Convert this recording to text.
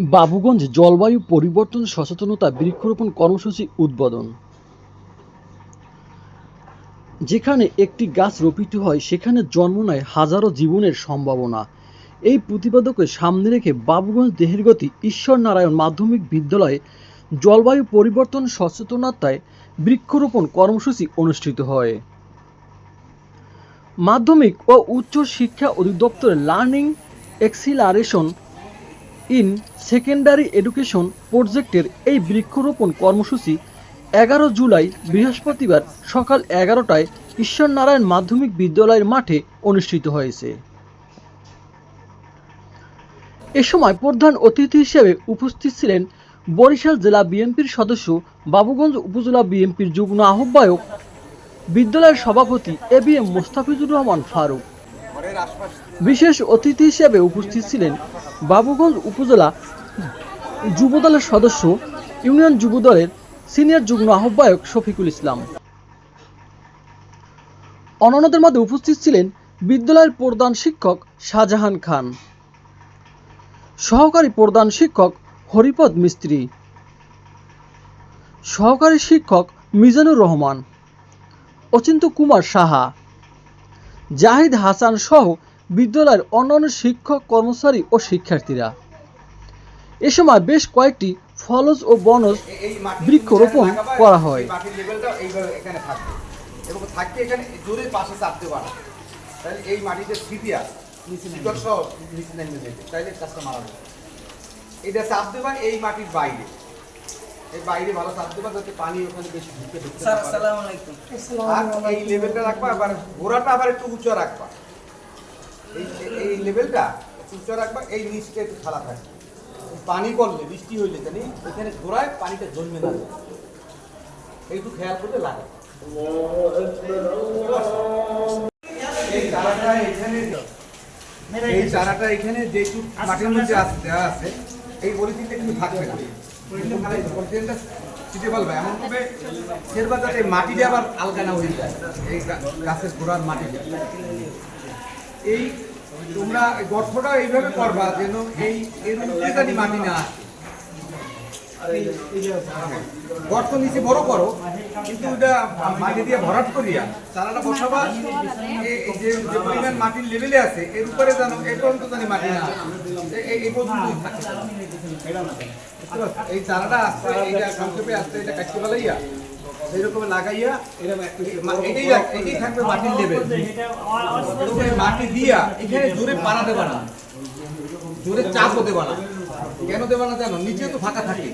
বাবুগঞ্জ জলবায়ু পরিবর্তন, সচেতনতা, বৃক্ষরোপণ কর্মসূচি উদ্বোধন। যেখানে একটি গাছ রোপিত হয়, সেখানে জন্ম নেয় হাজারো জীবনের সম্ভাবনা। এই প্রতিপাদকে সামনে রেখে বাবুগঞ্জ দেহেরগতি ঈশ্বর নারায়ণ মাধ্যমিক বিদ্যালয়ে জলবায়ু পরিবর্তন, সচেতনতায় বৃক্ষরোপণ কর্মসূচি অনুষ্ঠিত হয়। মাধ্যমিক ও উচ্চ শিক্ষা অধিদপ্তরের learning acceleration in secondary education প্রজেক্টের এই বৃক্ষরোপণ কর্মসূচি এগারো জুলাই বৃহস্পতিবার সকাল এগারোটায় ঈশ্বরনারায়ণ মাধ্যমিক বিদ্যালয়ের মাঠে অনুষ্ঠিত হয়েছে। এ সময় প্রধান অতিথি হিসেবে উপস্থিত ছিলেন বরিশাল জেলা বিএনপির সদস্য বাবুগঞ্জ উপজেলা বিএনপির যুগ্ম আহ্বায়ক, বিদ্যালয়ের সভাপতি A B M Mostafizur Rahman Faruk. বিশেষ অতিথি হিসেবে উপস্থিত ছিলেন বাবুগঞ্জ উপজেলা যুবদলের সদস্য ইউনিয়ন যুবদলের সিনিয়র যুগ্ম আহ্বায়ক শফিকুল ইসলাম। অন্যান্যদের মধ্যে উপস্থিত ছিলেন বিদ্যালয়ের প্রধান শিক্ষক শাহজাহান খান। সহকারী প্রধান শিক্ষক হরিপদ মিস্ত্রি। সহকারী শিক্ষক মিজানুর রহমান। অচিন্ত কুমার সাহা। জাহিদ হাসান সহ বিদ্যালয়ের অন্যান্য শিক্ষক কর্মচারী ও শিক্ষার্থীরা। এ সময় বেশ কয়েকটি ফলজ ও বনজ বৃক্ষরোপণ করা হয়। এই মাটির লেভেলটা এইভাবে এখানে থাকবে। এবং থাকতে এখানে জোরে পাশে চাপতে পারে তাহলে এই মাটিতে স্মৃতি আছে। শিকড় সহ নিচে নেমে যেতে তাইলে কাজটা মারা যাবে। এটা চাপ দেবা এই মাটির বাইরে। বাইরে ভালো যাতে পানি ওখানে বেশি ঢুকতে। আর এই লেভেলটা রাখবা আবার গোড়াটা আবার একটু উঁচু রাখবা। এই এই লেভেলটা উঁচু রাখবা এই নিচটা একটু খালা থাকবে। পানি পড়লে বৃষ্টি হইলে জানি ওখানে গোড়ায় পানিটা জন্মে না। একটু খেয়াল করলে লাগে। এই চারাটা এখানে এই চারাটা এখানে যেটুক মাটির মধ্যে আছে দেওয়া আছে এই পলিথিনটা কিন্তু থাকবে না। পলিথিনটা ছিটে পারবে এমন যাতে মাটিটা আবার আলগা না হয়ে যায় এই গাছের গোড়ার মাটিটা এই তোমরা গর্তটা এইভাবে করবা যেন এই এর মাটি না আসে। গর্ত নিচে বড় করো, কিন্তু মাটি দিয়ে ভরাট করিয়া চারাটা বসাবা। যে পরিমাণ মাটির লেভেলে আছে, এর উপরে জানো পর্যন্ত জানি মাটি এই- চারাটা সংক্ষেপে এটা কাটতে মাটি দিয়া এখানে জোরে পাড়া জোরে চাপ হতে না কেন দেবা না জানো? নিচে তো ফাঁকা থাকে।